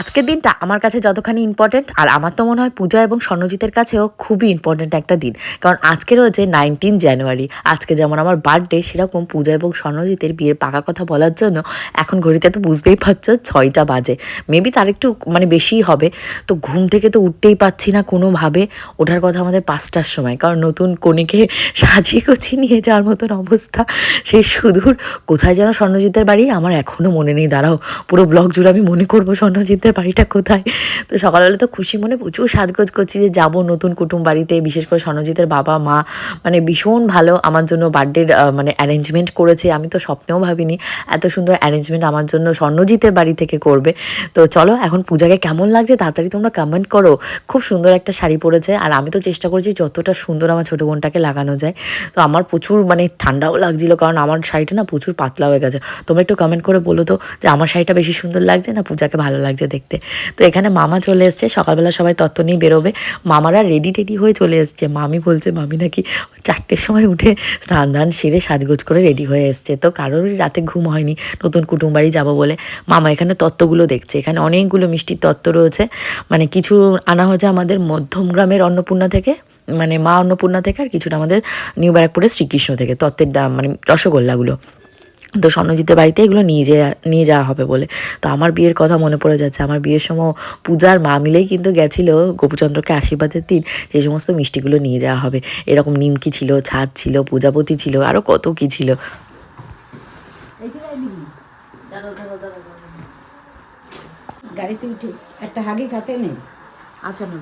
আজকের দিনটা আমার কাছে যতখানি ইম্পর্টেন্ট আর আমার তো মনে হয় পূজা এবং স্বর্ণজিতের কাছেও খুবই ইম্পর্টেন্ট একটা দিন। কারণ আজকে রয়েছে নাইনটিন জানুয়ারি আজকে যেমন আমার বার্থডে সেরকম পূজা এবং স্বর্ণজিতের বিয়ের পাকা কথা বলার জন্য এখন ঘড়িতে তো বুঝতেই পারছ ছয়টা বাজে। মেবি তার একটু মানে বেশিই হবে, তো ঘুম থেকে তো উঠতেই পাচ্ছি না কোনোভাবে। ওঠার কথা আমাদের পাঁচটার সময়, কারণ নতুন কনেকে সাজিয়ে গুছিয়ে নিয়ে যাওয়ার মতন অবস্থা। সেই সুদূর কোথায় যেন স্বর্ণজিতের বাড়ি, আমার এখনও মনে নেই, দাঁড়াও। পুরো ব্লগ জুড়ে আমি মনে করব স্বর্ণজিতের বাড়িটা কোথায়। তো সকালবেলা তো খুশি মনে প্রচুর সাজগোজ করছি যে যাব নতুন কুটুম বাড়িতে, বিশেষ করে স্বর্ণজিতের বাবা, মা। মানে ভীষণ ভালো আমার জন্য বার্থডের মানে অ্যারেঞ্জমেন্ট করেছে। আমি তো স্বপ্নেও ভাবিনি এত সুন্দর অ্যারেঞ্জমেন্ট আমার জন্য স্বর্ণজিতের বাড়ি থেকে করবে। তো চলো, এখন পূজাকে কেমন লাগছে তাড়াতাড়ি তোমরা কমেন্ট করো। খুব সুন্দর একটা শাড়ি পরেছে আর আমি তো চেষ্টা করছি যতটা সুন্দর আমার ছোটো বোনটাকে লাগানো যায়। তো আমার প্রচুর মানে ঠান্ডাও লাগছিল কারণ আমার শাড়িটা না প্রচুর পাতলা হয়ে গেছে। তোমরা একটু কমেন্ট করে বলো তো যে আমার শাড়িটা বেশি সুন্দর লাগছে না, পূজাকে ভালো লাগছে দেখতে। তো এখানে মামা চলে এসছে, সকালবেলা সবাই তত্ত্ব নিয়ে বেরোবে। মামারা রেডি টেডি হয়ে চলে এসছে। মামি বলছে, মামি নাকি চারটের সময় উঠে স্নান ধান সেরে সাজগোজ করে রেডি হয়ে এসছে। তো কারোরই রাতে ঘুম হয়নি, নতুন কুটুম বাড়ি যাব বলে। মামা এখানে তত্ত্বগুলো দেখছে। এখানে অনেকগুলো মিষ্টির তত্ত্ব রয়েছে। মানে কিছু আনা হয়েছে আমাদের মধ্যম গ্রামের অন্নপূর্ণা থেকে মানে মা অন্নপূর্ণা থেকে আর কিছুটা আমাদের নিউ ব্যারাকপুরের শ্রীকৃষ্ণ থেকে, তত্ত্বের দাম মানে রসগোল্লাগুলো। তো স্বর্ণজিতের বাড়িতে এগুলো নিয়ে যাওয়া নিয়ে যাওয়া হবে বলে। তো আমার বিয়ের কথা মনে পড়ে যাচ্ছে। আমার বিয়ের সময় পূজার মা মিলেই কিন্তু গেছিল গোপুচন্দ্রকে আশীর্বাদের দিন। যে সমস্ত মিষ্টিগুলো নিয়ে যাওয়া হবে। এরকম নিমকি ছিল ছাদ ছিল পূজাপতি ছিল আরও কত কি ছিল। গাড়িতে উঠে একটা হাগি সাথে নেই আচ্ছা না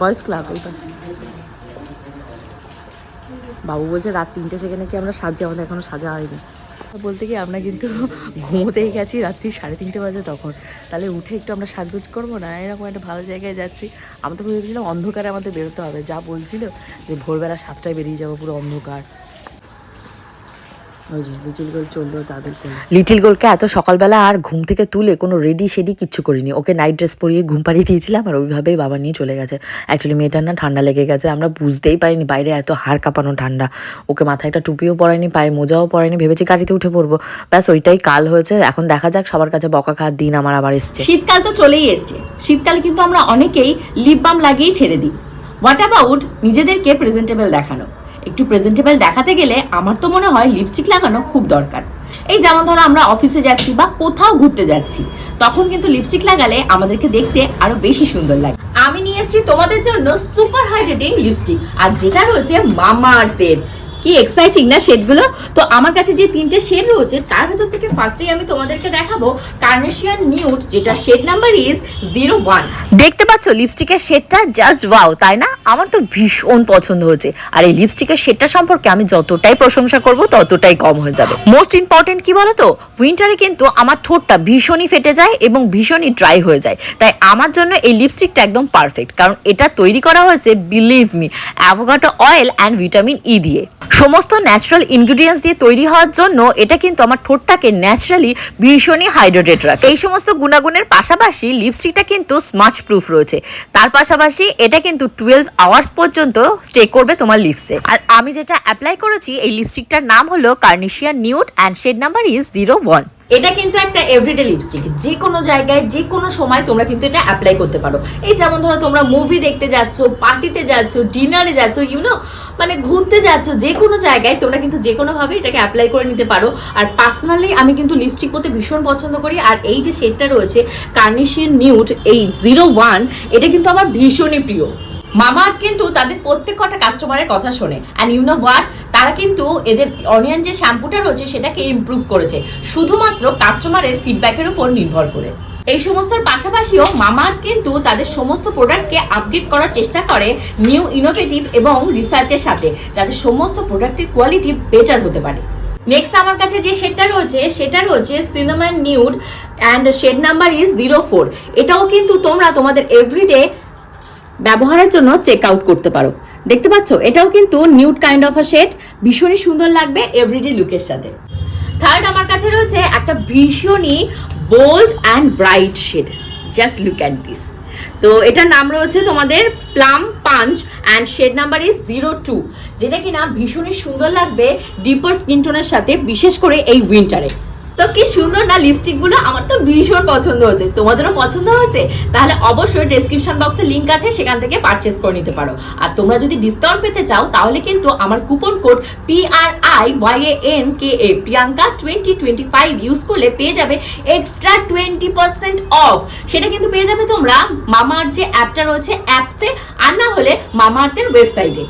বয়েস ক্লাব এই পাশে বাবু বলছে রাত তিনটে থেকে নাকি আমরা সাজা আমাদের এখনও সাজা হয়নি। বলতে কি, আমরা কিন্তু ঘুমোতেই গেছি রাত্রি সাড়ে তিনটে বাজে তখন। তাহলে উঠে একটু আমরা সাজগোজ করব না? এরকম একটা ভালো জায়গায় যাচ্ছি। আমরা তো ভেবেছিলাম অন্ধকারে আমাদের বেরোতে হবে। যা বলছিল যে ভোরবেলা সাতটায় বেরিয়ে যাব পুরো অন্ধকার। লিটিল তাদের লিটিল গোলকে এত সকালবেলা আর ঘুম থেকে তুলে কোনো রেডি শেডি কিচ্ছু করিনি। ওকে নাইট ড্রেস পরিয়ে ঘুম পাড়িয়ে দিয়েছিলাম আর ওইভাবেই বাবা নিয়ে চলে গেছে। অ্যাকচুয়ালি মেয়েটার না ঠান্ডা লেগে গেছে আমরা বুঝতেই পারিনি বাইরে এত হাড় কাঁপানো ঠান্ডা। ওকে মাথায় একটা টুপিও পরায়নি পায়ে মোজাও পরায়নি ভেবেছি গাড়িতে উঠে পড়ব। ব্যাস ওইটাই কাল হয়েছে এখন দেখা যাক সবার কাছে বকা খাওয়ার দিন আমার আবার এসছে। শীতকাল তো চলেই এসছে। শীতকালে কিন্তু আমরা অনেকেই লিপ বাম লাগিয়েই ছেড়ে দিই। হোয়াট অ্যাবাউট নিজেদেরকে প্রেজেন্টেবল দেখানো? একটু প্রেজেন্টেবল দেখাতে গেলে আমার তো মনে হয় লিপস্টিক লাগানো খুব দরকার। এই যেমন ধরো আমরা অফিসে যাচ্ছি বা কোথাও ঘুরতে যাচ্ছি, তখন কিন্তু লিপস্টিক লাগালে আমাদেরকে দেখতে আরও বেশি সুন্দর লাগে। আমি নিয়ে এসেছি তোমাদের জন্য সুপার হাইড্রেটিং লিপস্টিক আর যেটা রয়েছে মামা আর্থের কি এক্সাইটিং না শেডগুলো তো আমার কাছে যে তিনটে শেড রয়েছে, তার ভেতর থেকে ফার্স্টেই আমি তোমাদেরকে দেখাবো কার্নেশিয়ান নিউট যেটা shade number is zero one দেখতে পাচ্ছ লিপস্টিকের শেডটা জাস্ট ওয়াও তাই না? আমার তো ভীষণ পছন্দ হয়েছে। আর এই লিপস্টিকের শেডটা সম্পর্কে আমি যতটাই প্রশংসা করব, ততটাই কম হয়ে যাবে। মোস্ট ইম্পর্টেন্ট কি বলো তো উইন্টারে কিন্তু আমার ঠোঁটটা ভীষণই ফেটে যায় এবং ভীষণই ড্রাই হয়ে যায়। তাই আমার জন্য এই লিপস্টিকটা একদম পারফেক্ট কারণ এটা তৈরি করা হয়েছে believe me avocado oil and vitamin E দিয়ে। সমস্ত ন্যাচারাল ইনগ্রিডিয়েন্টস দিয়ে তৈরি হওয়ার জন্য এটা কিন্তু আমার ঠোঁটটাকে ন্যাচারালি ভীষণই হাইড্রেটেড রাখে। এই সমস্ত গুণাগুণের পাশাপাশি লিপস্টিকটা কিন্তু স্মাচ প্রুফ রয়েছে। তার পাশাপাশি এটা কিন্তু টুয়েলভ আওয়ার্স পর্যন্ত স্টে করবে তোমার লিপসে আর আমি যেটা অ্যাপ্লাই করেছি, এই লিপস্টিকটার নাম হলো carnation nude and shade number is zero one এটা কিন্তু একটা এভরিডে লিপস্টিক যে কোনো জায়গায় যে কোনো সময় তোমরা কিন্তু এটা অ্যাপ্লাই করতে পারো। এই যেমন ধরো তোমরা মুভি দেখতে যাচ্ছ পার্টিতে যাচ্ছ ডিনারে যাচ্ছ ইউনো মানে ঘুরতে যাচ্ছ যে কোনো জায়গায় তোমরা কিন্তু যে কোনোভাবে এটাকে অ্যাপ্লাই করে নিতে পারো। আর পার্সোনালি আমি কিন্তু লিপস্টিক পরতে ভীষণ পছন্দ করি। আর এই যে শেডটা রয়েছে কার্নিশিয়ান নিউট এই জিরো ওয়ান এটা কিন্তু আমার ভীষণই প্রিয়। মামাআর্থ কিন্তু তাদের প্রত্যেক কটা কাস্টমারের কথা শোনে। অ্যান্ড ইউ নো হোয়াট তারা কিন্তু এদের অনিয়ন যে শ্যাম্পুটা রয়েছে, সেটাকে ইমপ্রুভ করেছে। শুধুমাত্র কাস্টমারের ফিডব্যাকের উপর নির্ভর করে। এই সমস্তর পাশাপাশিও মামাআর্থ কিন্তু তাদের সমস্ত প্রোডাক্টকে আপডেট করার চেষ্টা করে নিউ ইনোভেটিভ এবং রিসার্চের সাথে, যাতে সমস্ত প্রোডাক্টের কোয়ালিটি বেটার হতে পারে। নেক্সট আমার কাছে যে শেডটা রয়েছে, সেটা রয়েছে cinnamon nude and shade number is zero four এটাও কিন্তু তোমরা তোমাদের এভরিডে ব্যবহারের জন্য চেক আউট করতে পারো। দেখতে পাচ্ছ, এটাও কিন্তু nude kind of a shade ভীষণই সুন্দর লাগবে এভরিডে লুকের সাথে। থার্ড আমার কাছে রয়েছে একটা ভীষণই bold and bright shade just look at this তো এটার নাম রয়েছে তোমাদের plum punch and shade number is zero two যেটা কিনা ভীষণই সুন্দর লাগবে ডিপার স্কিন টোনের সাথে, বিশেষ করে এই উইন্টারে তো কি সুন্দর, না লিপস্টিকগুলো আমার তো ভীষণ পছন্দ হয়েছে। তোমাদেরও পছন্দ হয়েছে? তাহলে অবশ্যই ডেসক্রিপশন বক্সে লিংক আছে, সেখান থেকে পারচেস করে নিতে পারো। আর তোমরা যদি ডিসকাউন্ট পেতে চাও, তাহলে কিন্তু আমার coupon code P R I Y A N K A Priyanka twenty twenty five use করলে পেয়ে যাবে এক্সট্রা টোয়েন্টি পার্সেন্ট অফ সেটা কিন্তু পেয়ে যাবে তোমরা মামার যে অ্যাপটা রয়েছে অ্যাপসে আর না হলে মামাআর্থের ওয়েবসাইটে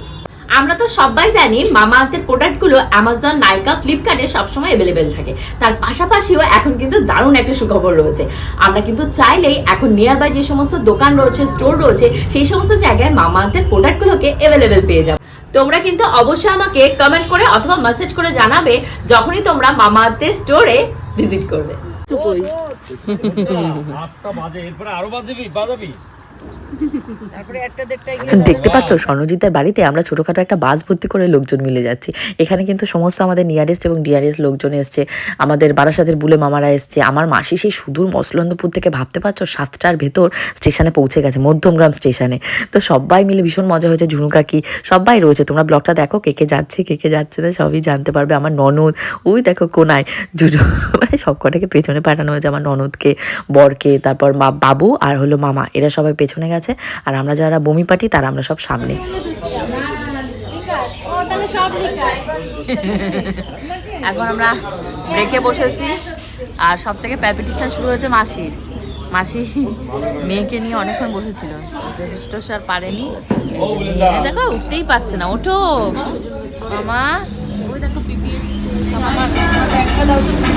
আমরা তো সবাই জানি মামা আর্থের প্রোডাক্টগুলো অ্যামাজন নাইকা ফ্লিপকার্টে সবসময় অ্যাভেলেবেল থাকে। তার পাশাপাশিও এখন কিন্তু দারুণ একটা সুখবর রয়েছে। আমরা কিন্তু চাইলেই এখন নিয়ার বাই যে সমস্ত দোকান রয়েছে স্টোর রয়েছে, সেই সমস্ত জায়গায় মামা আর্থের প্রোডাক্টগুলোকে অ্যাভেলেবেল পেয়ে যাবে। তোমরা কিন্তু অবশ্যই আমাকে কমেন্ট করে অথবা মেসেজ করে জানাবে যখনই তোমরা মামা আর্থের স্টোরে ভিজিট করবে। আটটা বাজে, এরপরে আরও বাজাবি? দেখতে পাচ্ছ স্বর্ণজিতের বাড়িতে আমরা ছোটোখাটো একটা বাস ভর্তি করে লোকজন মিলে যাচ্ছি। এখানে কিন্তু সমস্ত আমাদের নিয়ারেস্ট এবং ডিয়ারেস্ট লোকজন এসছে। আমাদের বারাসাতের বুলে মামারা এসছে। আমার মাসি সেই সুদূর মসলন্দপুর থেকে ভাবতে পারছ সাতটার ভেতর স্টেশনে পৌঁছে গেছে মধ্যমগ্রাম স্টেশনে। তো সবাই মিলে ভীষণ মজা হয়েছে ঝুনু কাকি সবাই রয়েছে। তোমরা ব্লগটা দেখো কে কে যাচ্ছে কে কে যাচ্ছে না সবই জানতে পারবে। আমার ননদ ওই দেখো কোনায় জুজু মানে সব কটাকে পেছনে পাঠানো হয়েছে আমার ননদকে বরকে তারপর মা বাবু আর হলো মামা। এরা সবাই পেছনে গেছে। আর আমরা যারা বমি পাটি তারা আমরা সব সামনে। এখন আমরা রেখে বসেছি। আর সব থেকে প্যাপিটিশন শুরু হয়েছে মাসির। মাসি মেয়েকে নিয়ে অনেকক্ষণ বসেছিল। রেজিস্টার আর পারেনি। মেয়ে, দেখো উঠতেই পারছে না। ওঠো। মামা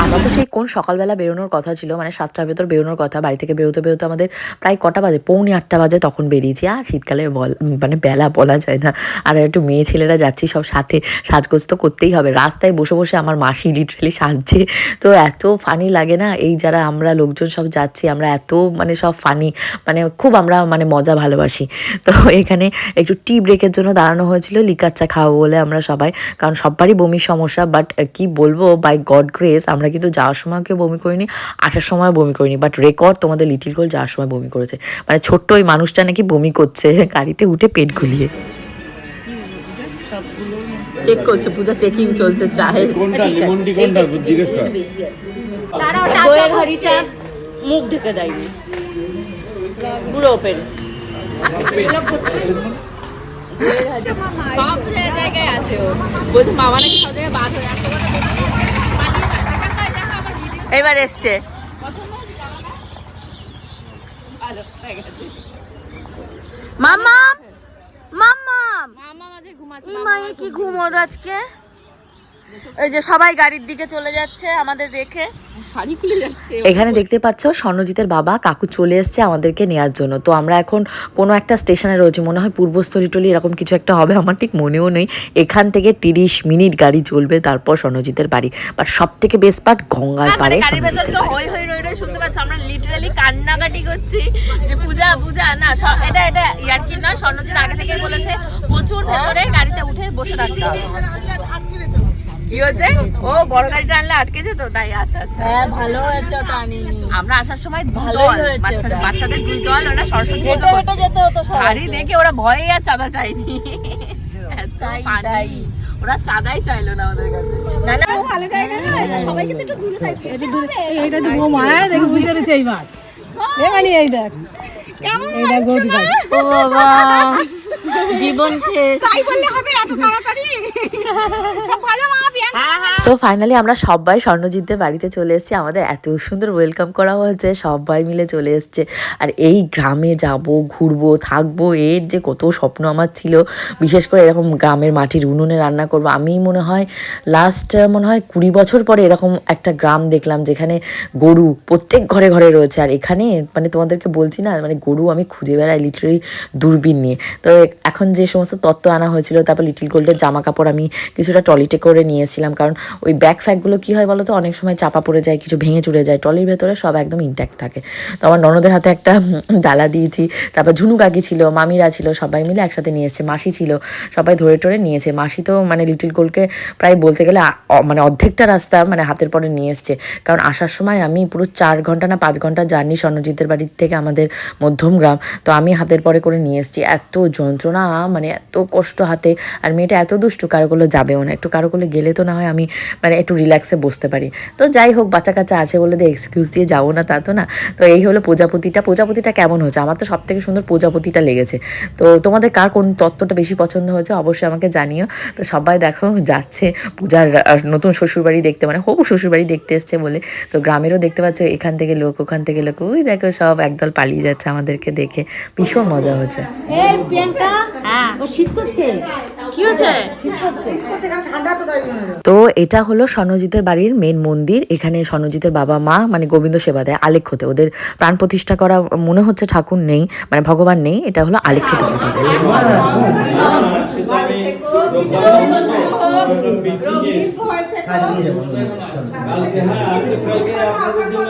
আমরা তো সেই কোন সকালবেলা বেরোনোর কথা ছিল মানে সাতটার ভেতর বেরোনোর কথা, বাড়ি থেকে বেরোতে বেরোতে আমাদের প্রায় কটা বাজে, পৌনে আটটা বাজে তখন বেরিয়েছি। আর শীতকালে বল মানে বেলা বলা যায় না। আর একটু মেয়ে ছেলেরা যাচ্ছি সব সাথে, সাজগোজ তো করতেই হবে। রাস্তায় বসে বসে আমার মাসি লিটারালি সাজছে। তো এত ফানি লাগে না, এই যারা আমরা লোকজন সব যাচ্ছি, আমরা এত মানে সব ফানি মানে খুব আমরা মানে মজা ভালোবাসি। তো এখানে একটু টি ব্রেকের জন্য দাঁড়ানো হয়েছিল, লিকার চা খাওয়াবো বলে আমরা সবাই, কারণ সবারই বমির সমস্যা বাট কি বলব বাই গড গ্রেস আমরা কিন্তু যাওয়ার সময় কেউ বমি করিনি আসার সময় বমি করিনি বাট রেকর্ড তোমাদের লিটিল গোল যাওয়ার সময় বমি করেছে। মানে ছোট্ট ওই মানুষটা নাকি বমি করছে গাড়িতে উঠে পেট গুলিয়ে চেক করছে পূজা চেকিং চলছে চায়ের। কোনটা লেমন টি কোনটা জিজ্ঞেস কর। দইয়ের হাড়িটা মুখ ঢেকে দেয়নি। পুরো ওপেন সব জায়গায় আছে ও। বলছে মামা নাকি সব জায়গায় বাদ হয়ে আসছে এবার এসছে। মামা মামা মামা মাঝে ঘুমাচ্ছে কি ঘুমোর আজকে? এই যে সবাই গাড়ির দিকে চলে যাচ্ছে আমাদের রেখে। শাড়ি খুলে যাচ্ছে। এখানে দেখতে পাচ্ছ স্বর্ণজিতের বাবা কাকু চলে এসছে আমাদেরকে নেওয়ার জন্য। তো আমরা এখন কোনো একটা স্টেশনে রয়েছি মনে হয় পূর্বস্থলী টলি এরকম কিছু একটা হবে আমার ঠিক মনেও নেই। এখান থেকে তিরিশ মিনিট গাড়ি চলবে তারপর স্বর্ণজিতের বাড়ি। বাট সব থেকে বেস্ট পার্ট গঙ্গার হ্যাঁ, পাড়ে মানে গাড়ির ভেতর স্বর্ণজিতের তো বাড়ি। হই হই রই রই শুনতে পাচ্ছ আমরা লিটারালি কান্নাকাটি করছি যে পূজা পূজা না এটা এটা ইয়ার কি নয় স্বর্ণজিৎ আগে থেকে বলেছে প্রচুর ভেতরে গাড়িতে উঠে বসে থাকতে হবে। কি হচ্ছে ও বড় গাড়িটা আনলে আটকে যেত তাই আচ্ছা আচ্ছা। হ্যাঁ ভালো হয়েছে আমরা আসার সময় দুই দল বাচ্চাদের দুই দল ওরা সরস্বতী পুজো করছে। গাড়ি দেখে ওরা ভয়ে আর চাঁদা চাইনি এত পানি। ওরা চাঁদাই চাইলো না আমাদের কাছে। ভালো জায়গা না সবাই কিন্তু একটু দূরে থাকবে এটা দূরে এইটা তো ও মায়া দেখে বুঝতে পেরেছে এইবার। এ মানে এই দেখ। এই দেখ গৌরী ও বাবা। জীবন শেষ। তাই বললে হবে এত তাড়াতাড়ি? সব ভালো মা সো ফাইনালি আমরা সবাই স্বর্ণজিৎদের বাড়িতে চলে এসেছি। আমাদের এত সুন্দর ওয়েলকাম করা হয়েছে সবাই মিলে চলে এসছে। আর এই গ্রামে যাব ঘুরবো থাকব এর যে কত স্বপ্ন আমার ছিল বিশেষ করে এরকম গ্রামের মাটির উনুনে রান্না করব। আমি মনে হয় লাস্ট মনে হয় কুড়ি বছর পরে এরকম একটা গ্রাম দেখলাম যেখানে গরু প্রত্যেক ঘরে ঘরে রয়েছে। আর এখানে মানে তোমাদেরকে বলছি না মানে গরু আমি খুঁজে বেড়াই লিটারি দূরবীন নিয়ে। তো এখন যে সমস্ত তত্ত্ব আনা হয়েছিল, তারপর লিটিল গোল্ডের জামা কাপড় আমি কিছুটা টলিতে করে নিয়েছিলাম। কারণ ওই ব্যাগ ফ্যাগগুলো কী হয় বলো তো অনেক সময় চাপা পড়ে যায়, কিছু ভেঙে চুরে যায় টলির ভেতরে সব একদম ইনট্যাক্ট থাকে। তো আমার ননদের হাতে একটা ডালা দিয়েছি, তারপর ঝুনু কাকি ছিল, মামিরা ছিল, সবাই মিলে একসাথে নিয়ে এসছে মাসি ছিল, সবাই ধরে টরে নিয়েছে। মাসি তো মানে লিটিল গোল্ডকে প্রায় বলতে গেলে মানে অর্ধেকটা রাস্তা মানে হাতের পরে নিয়ে এসছে। কারণ আসার সময় আমি পুরো চার ঘণ্টা না পাঁচ ঘণ্টা জার্নি স্বর্ণজিতের বাড়ির থেকে আমাদের মধ্যম গ্রাম, তো আমি হাতের পরে করে নিয়ে এসেছি। এত যন্ত্রণা মানে এত কষ্ট হাতে, আর মেয়েটা এত দুষ্টু, কারও কোলে যাবেও না। একটু কারও কোলে গেলে তো না হয় আমি মানে একটু রিল্যাক্সে বসতে পারি। তো যাই হোক বাচ্চা কাচ্চা আছে বলে দিয়ে এক্সকিউজ দিয়ে যাব না তা তো না। তো এই হলো প্রজাপতিটা। প্রজাপতিটা কেমন হয়েছে? আমার তো সব থেকে সুন্দর প্রজাপতিটা লেগেছে। তো তোমাদের কার কোন তত্ত্বটা বেশি পছন্দ হয়েছে অবশ্যই আমাকে জানিও। তো সবাই দেখো, যাচ্ছে পূজার নতুন শ্বশুরবাড়ি দেখতে মানে হবু শ্বশুরবাড়ি দেখতে এসছে বলে। তো গ্রামেরও দেখতে পাচ্ছ, এখান থেকে লোক, ওখান থেকে লোক। ওই দেখো সব একদল পালিয়ে যাচ্ছে আমাদেরকে দেখে। ভীষণ মজা হচ্ছে ও শীত করছে? কি হচ্ছে? শীত করছে। ঠান্ডা তো তাই তো এটা হলো স্বর্ণজিতের বাড়ির মেন মন্দির। এখানে স্বর্ণজিতের বাবা মা মানে গোবিন্দ সেবা দেয় আলেখ্যতে। ওদের প্রাণ প্রতিষ্ঠা করা মনে হচ্ছে ঠাকুর নেই মানে ভগবান নেই এটা হলো আলেখ্যতে পূজা।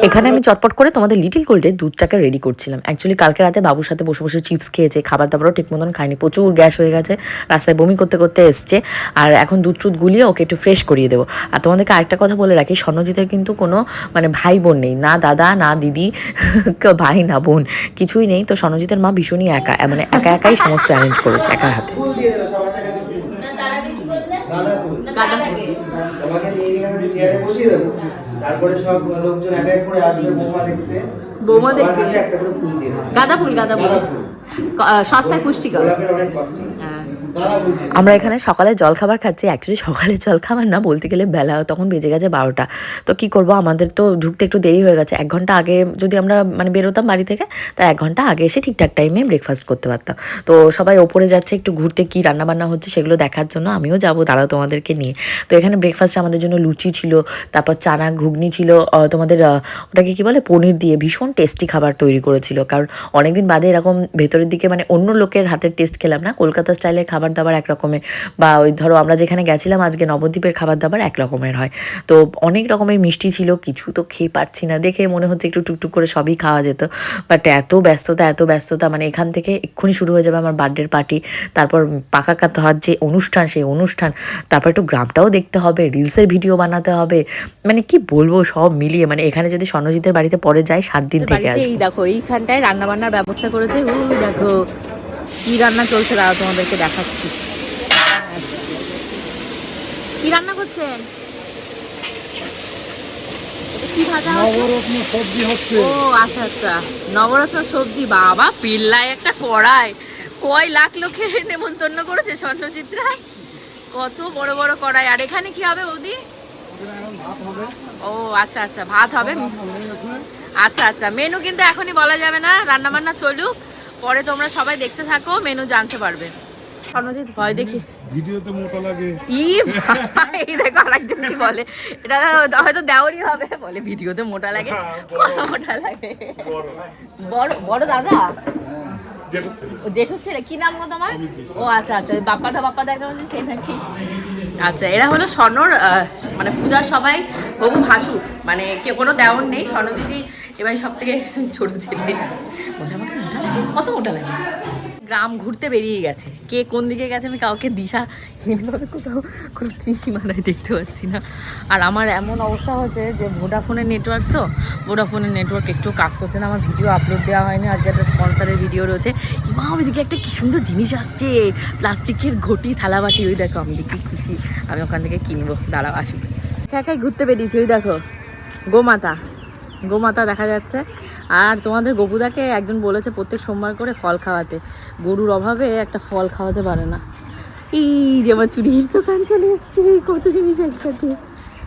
এখানে আমি চটপট করে তোমাদের লিটিল গোল্ডের দুধটাকে রেডি করছিলাম। অ্যাকচুয়ালি কালকে রাতে বাবুর সাথে বসে বসে চিপস খেয়েছে খাবার দাবারও ঠিক মতন খায়নি প্রচুর গ্যাস হয়ে গেছে রাস্তায় বমি করতে করতে এসছে। আর এখন দুধ টুধ গুলিয়ে ওকে একটু ফ্রেশ করিয়ে দেবো। আর তোমাদেরকে আরেকটা কথা বলে রাখি স্বর্ণজিতের কিন্তু কোনো মানে ভাই বোন নেই না দাদা না দিদি ভাই না বোন কিছুই নেই। তো স্বর্ণজিতের মা ভীষণই একা মানে একা একাই সমস্ত অ্যারেঞ্জ করেছে একার হাতে গাঁদা তোমাকে নিয়ে গিয়ে আমি দেবো তারপরে সব লোকজন এক এক করে আসবে বৌমা দেখতে। বৌমা দেখতে? একটা করে ফুল দিয়ে। গাঁদা ফুল গাঁদা ফুল। সস্তায় পুষ্টিকর। গোলাপের অনেক কস্টিং আমরা এখানে সকালে জল খাবার খাচ্ছি অ্যাকচুয়ালি সকালে জল খাবার না, বলতে গেলে বেলা তখন বেজে গেছে বারোটা। তো কি করব, আমাদের তো ঢুকতে একটু দেরি হয়ে গেছে। এক ঘণ্টা আগে যদি আমরা মানে বেরোতাম বাড়ি থেকে, তা এক ঘণ্টা আগে এসে ঠিকঠাক টাইমে ব্রেকফাস্ট করতে পারতাম। তো সবাই ওপরে যাচ্ছে, একটু ঘুরতে কি রান্না বান্না হচ্ছে সেগুলো দেখার জন্য আমিও যাব, দাঁড়াও তোমাদেরকে নিয়ে। তো এখানে ব্রেকফাস্টে আমাদের জন্য লুচি ছিল, তারপর চানা ঘুগনি ছিল তোমাদের ওটাকে কি বলে, পনির দিয়ে ভীষণ টেস্টি খাবার তৈরি করেছিল। কারণ অনেকদিন বাদে এরকম ভেতরের দিকে মানে অন্য লোকের হাতের টেস্ট খেলাম না, কলকাতা স্টাইলের খাবার দাবার এক রকমের বা ওই ধরো আমরা যেখানে গেছিলাম আজকে নবদ্বীপের খাবার দাবার এক রকমের হয়। তো অনেক রকমের মিষ্টি ছিল কিছু তো খেয়ে পাচ্ছি না দেখে মনে হচ্ছে একটু টুকটুক করে সবই খাওয়া যেত। বাট এত ব্যস্ততা এত ব্যস্ততা মানে এখান থেকে এক্ষুনি শুরু হয়ে যাবে আমার বার্থডের পার্টি তারপর পাকা কাত হওয়ার যে অনুষ্ঠান সেই অনুষ্ঠান তারপর একটু গ্রামটাও দেখতে হবে রিলসের ভিডিও বানাতে হবে মানে কি বলব সব মিলিয়ে মানে এখানে যদি স্বর্ণজিতের বাড়িতে পরে যাই সাত দিন থেকে বাড়িতে দেখো এইখানটায় রান্নাবান্নার ব্যবস্থা করেছে দেখো। কি রান্না চলছে দাঁড়াও তোমাদেরকে দেখাচ্ছি। কি রান্না করছেন? কি ভাজা নবরত্ন সবজি হচ্ছে। ও আচ্ছা আচ্ছা। নবরত্ন সবজি বাবা পিল্লায় একটা কড়াই। কয় লাখ লোকের নেমন্তন্ন করেছে কত বড় বড় কড়াই। আর এখানে কি হবে বৌদি? ও আচ্ছা আচ্ছা ভাত হবে। আচ্ছা আচ্ছা মেনু কিন্তু এখনই বলা যাবে না। রান্না বান্না চলুক। পরে তোমরা সবাই দেখতে থাকো মেনু জানতে পারবে। স্বর্ণজিৎ ভয় দেখি। ভিডিওতে মোটা লাগে। ই এই দেখো আরেকজন কি বলে। এটা হয়তো দেওয়ারই হবে বলে ভিডিওতে মোটা লাগে। কত মোটা লাগে। বড়। বড় দাদা? ও জেঠু ছেলে কি নাম গো তোমার? ও আচ্ছা আচ্ছা ওই বাপ্পাদা বাপ্পাদা একটা বলছে সেই নাকি? আচ্ছা এরা হলো স্বর্ণর মানে পূজার সবাই হবু ভাসু মানে কেউ কোনো দেওয়ার নেই স্বর্ণ দিদি এবার সব থেকে ছোট ছেলে। বলে আমাকে কত মোটা লাগে? গ্রাম ঘুরতে বেরিয়ে গেছে। কে কোন দিকে গেছে আমি কাউকে দিশা হীনভাবে কোথাও কোনো ত্রিসীমানায় দেখতে পাচ্ছি না। আর আমার এমন অবস্থা হচ্ছে যে ভোডাফোনের নেটওয়ার্ক তো, ভোডাফোনের নেটওয়ার্ক একটু কাজ করছে না। আমার ভিডিও আপলোড দেওয়া হয়নি, আজকে একটা স্পন্সারের ভিডিও রয়েছে। ইমা, ওইদিকে একটা কি সুন্দর জিনিস আসছে। প্লাস্টিকের ঘটি, থালাবাটি, ওই দেখো, আমি দেখি খুশি। আমি ওখান থেকে কিনবো। দাঁড়াও, আসি। একাই ঘুরতে বেরিয়েছি, ওই দেখো। গোমাতা। গোমাতা দেখা যাচ্ছে। আর তোমাদের গপুদাকে একজন বলেছে প্রত্যেক সোমবার করে ফল খাওয়াতে। গরুর অভাবে একটা ফল খাওয়াতে পারে না। এই যে আমার চুরির দোকান চলে এসছে কত জিনিস একসাথে।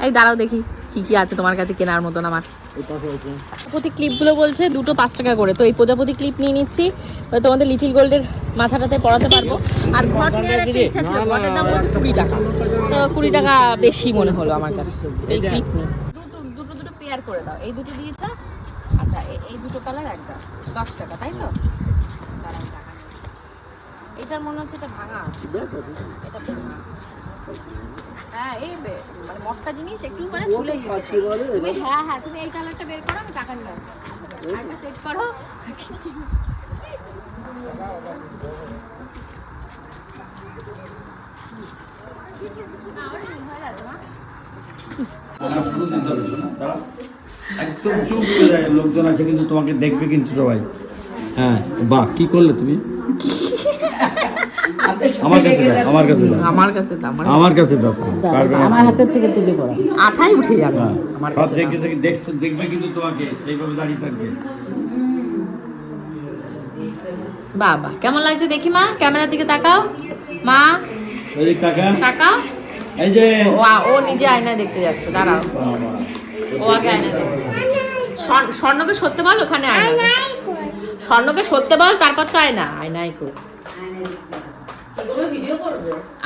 এই দাঁড়াও দেখি কি কি আছে তোমার কাছে কেনার মতন আমার। প্রতি ক্লিপগুলো বলছে দুটো পাঁচ টাকা করে। তো এই প্রজাপতি ক্লিপ নিয়ে নিচ্ছি তোমাদের লিটিল গোল্ডের মাথাটাতে পরাতে পারব। আর ঘট নেওয়ার একটা ইচ্ছা ছিল ঘটের দাম বলছে কুড়ি টাকা। তো কুড়ি টাকা বেশি মনে হলো আমার কাছে। এই ক্লিপ নিই দুটো দুটো দুটো পেয়ার করে দাও। এই দুটো দিয়েছ এই দুটো কালার একটা দশ টাকা তাই তো? দাঁড়াও টাকা। এটার মনে হচ্ছে এটা ভাঙা। এটা ভাঙা। হ্যাঁ এই মানে মটকা জিনিস একটু মানে গেছে। তুমি হ্যাঁ হ্যাঁ তুমি এই কালারটা বের করো আমি টাকা নিয়ে আরেকটা সেট করো। না, আমার ঠিক হয়ে যাবে না একদম চুপ হয়ে যায় লোকজন আছে কিন্তু তোমাকে দেখবে কিন্তু সবাই। হ্যাঁ বাহ কি করলে তুমি? আমার কাছে দাও, আমার কাছে দাও। আমার কাছে তো আমার আমার কাছে দাও তুমি। পারবে না। আমার হাতের থেকে তুলে পড়া। আঠাই উঠে যাবে হ্যাঁ, আমার সব দেখে দেখে দেখছে দেখবে কিন্তু তোমাকে সেইভাবে দাঁড়িয়ে থাকবে। বাবা কেমন লাগছে দেখি মা? ক্যামেরার দিকে তাকাও। মা কাকা। তাকাও। এই যে। ও ও নিজে আয়নায় দেখতে যাচ্ছে দাঁড়াও। ও আগে আয়নায় স্বর্ণকে সত্যি বল ওখানে আয়না স্বর্ণকে সত্যি বল তারপর তো আয়না আয়নায় কো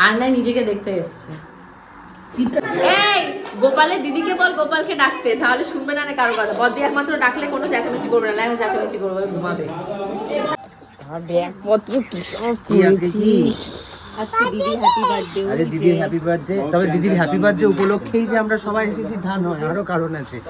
আয়নায় নিজেকে দেখতে এসছে। এই গোপালের দিদিকে বল গোপালকে ডাকতে তাহলে শুনবে না না কারও কথা। বদি একমাত্র ডাকলে কোনো চেঁচামেচি করবে না আমি চেঁচামেচি করব ঘুমাবে। আর ব্যাগপত্র কি সব কি আজকে কি হ্যাপি বার্থডে আরে দিদির হ্যাপি বার্থডে তবে দিদির হ্যাপি বার্থডে উপলক্ষেই যে আমরা সবাই এসেছি ধান হয় আরও কারণ আছে।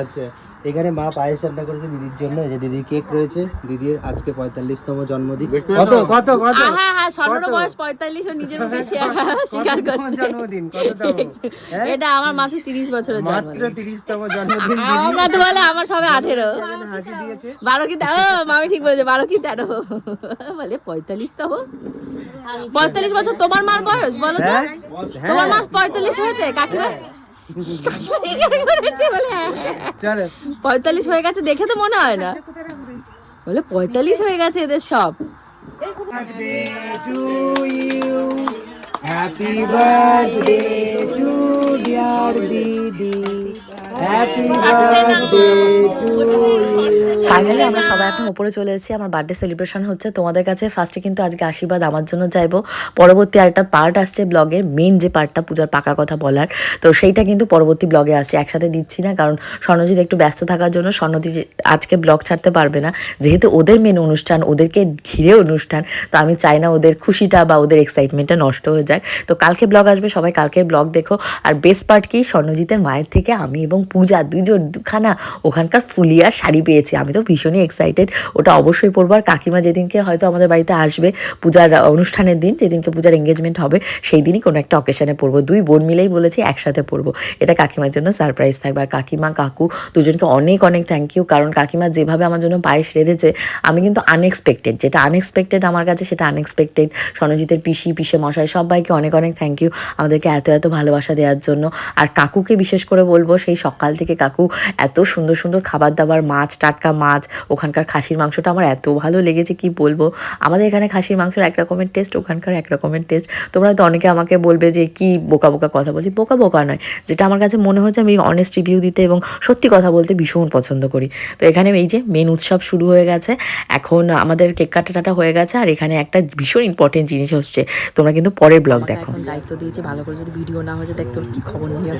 আচ্ছা। এখানে মা পায়েস রান্না করেছে দিদির জন্য এই যে দিদির কেক রয়েছে দিদির আজকে পঁয়তাল্লিশতম জন্মদিন। কত কত কত? হ্যাঁ হ্যাঁ স্বর্ণ বয়স পঁয়তাল্লিশ ও নিজের মুখে স্বীকার করছে। জন্মদিন? হ্যাঁ? এটা আমার মাত্র তিরিশ বছরের মাত্র তিরিশতম জন্মদিন আমরা তো বলে আমার সবে আঠেরো। বারো কি তেরো? মামি ঠিক বলেছে বারো কি তেরো? বলে পঁয়তাল্লিশ বছর তোমার মার বয়স বলো তো? হ্যাঁ? তোমার মার পঁয়তাল্লিশ হয়েছে কাকিমা বলে হ্যাঁ, হ্যাঁ। চলো পঁয়তাল্লিশ হয়ে গেছে দেখে তো মনে হয় না বলে পঁয়তাল্লিশ হয়ে গেছে এদের সব birthday to you. Happy birthday to dear Didi. Finally আমরা সবাই এখন উপরে চলে এসেছি। আমার বার্থডে সেলিব্রেশন হচ্ছে। তোমাদের কাছে ফার্স্টে কিন্তু আজকে আশীর্বাদ আমার জন্য চাইব। পরবর্তী আরেকটা পার্ট আসছে ব্লগের মেন যে পার্টটা পূজার পাকা কথা বলার তো সেইটা কিন্তু পরবর্তী ব্লগে আসছে। একসাথে দিচ্ছি না কারণ স্বর্ণজিৎ একটু ব্যস্ত থাকার জন্য স্বর্ণজিৎ আজকে ব্লগ ছাড়তে পারবে না। যেহেতু ওদের মেন অনুষ্ঠান ওদেরকে ঘিরে অনুষ্ঠান তো আমি চাই না ওদের খুশিটা বা ওদের এক্সাইটমেন্টটা নষ্ট হয়ে যায় তো কালকে ব্লগ আসবে সবাই কালকের ব্লগ দেখো। আর বেস্ট পার্ট কি? স্বর্ণজিতের মায়ের থেকে আমি এবং পূজা দুজন দুখানা ওখানকার ফুলিয়া শাড়ি পেয়েছি। আমি তো ভীষণই এক্সাইটেড ওটা অবশ্যই পরবো আর কাকিমা যেদিনকে হয়তো আমাদের বাড়িতে আসবে, পূজার অনুষ্ঠানের দিন, যেদিনকে পূজার এঙ্গেজমেন্ট হবে, সেই দিনই কোনো একটা অকেশনে পরবো দুই বোন মিলেই বলেছি একসাথে পরবো এটা কাকিমার জন্য সারপ্রাইজ থাকবে। আর কাকিমা, কাকু দুজনকে অনেক অনেক থ্যাংক ইউ কারণ কাকিমা যেভাবে আমার জন্য পায়েস রেঁধেছে, আমি কিন্তু আনএক্সপেক্টেড যেটা আনএক্সপেক্টেড আমার কাছে, সেটা আনএক্সপেক্টেড সনজিতের পিসি, পিসে মশাই সবাইকে অনেক অনেক থ্যাংক ইউ আমাদেরকে এত এত ভালোবাসা দেওয়ার জন্য। আর কাকুকে বিশেষ করে বলব, সেই সকাল থেকে কাকু এত সুন্দর সুন্দর খাবার দাবার, মাছ টাটকা মাছ ওখানকার খাসির মাংসটা আমার এত ভালো লেগেছে কি বলব? আমাদের এখানে খাসির মাংসের এক রকমের টেস্ট ওখানকার এক রকমের টেস্ট তোমরা হয়তো অনেকে আমাকে বলবে যে কি বোকা বোকা কথা বলছি? বোকা বোকা নয়। যেটা আমার কাছে মনে হচ্ছে আমি অনেস্ট রিভিউ দিতে এবং সত্যি কথা বলতে ভীষণ পছন্দ করি। তো এখানে এই যে মেন উৎসব শুরু হয়ে গেছে এখন আমাদের কেক কাটাটা হয়ে গেছে আর এখানে একটা ভীষণ ইম্পর্টেন্ট জিনিস হচ্ছে তোমরা কিন্তু পরের ব্লগ দেখো। দায়িত্ব দিয়েছি ভালো করে যদি ভিডিও না হয়ে যায় দেখ তোর কি খবর নিয়ে।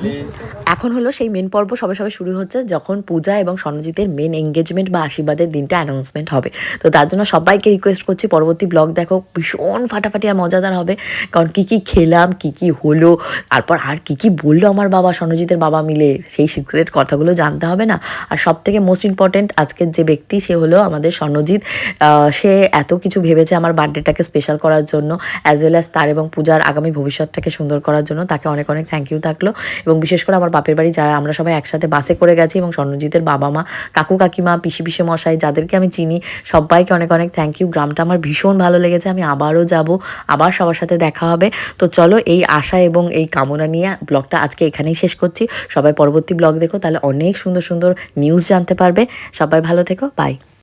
এখন হলো সেই মেন পর্ব সবে সবে শুরু হচ্ছে যখন পূজা এবং স্বর্ণজিতের মেন এঙ্গেজমেন্ট বা আশীর্বাদের দিনটা অ্যানাউন্সমেন্ট হবে। তো তার জন্য সবাইকে রিকোয়েস্ট করছি পরবর্তী ব্লগ দেখো ভীষণ ফাটাফাটি আর মজাদার হবে। কারণ কী কী খেলাম কী কী হলো তারপর আর কী কী বলল আমার বাবা স্বর্ণজিতের বাবা মিলে সেই সিক্রেট কথাগুলো জানতে হবে না। আর সব থেকে মোস্ট ইম্পর্টেন্ট আজকের যে ব্যক্তি সে হলো আমাদের আহ, সে এত কিছু ভেবেছে আমার বার্থডেটাকে স্পেশাল করার জন্য অ্যাজ ওয়েল অ্যাজ তার এবং পূজার আগামী ভবিষ্যৎটাকে সুন্দর করার জন্য। তাকে অনেক অনেক থ্যাংক ইউ থাকল। এবং বিশেষ করে আমার বাপের বাড়ি যারা আমরা সবাই একসাথে বাসে করে গেছি এবং স্বর্ণজিতের বাবা মা কাকু কাকিমা পিসি পিসে মশাই যাদেরকে আমি চিনি, সবাইকে অনেক অনেক থ্যাংক ইউ গ্রামটা আমার ভীষণ ভালো লেগেছে, আমি আবারও যাব, আবার সবার সাথে দেখা হবে। তো চলো এই আশা এবং এই কামনা নিয়ে ব্লগটা আজকে এখানেই শেষ করছি। সবাই পরবর্তী ব্লগ দেখো, তাহলে অনেক সুন্দর সুন্দর নিউজ জানতে পারবে। সবাই ভালো থেকো বাই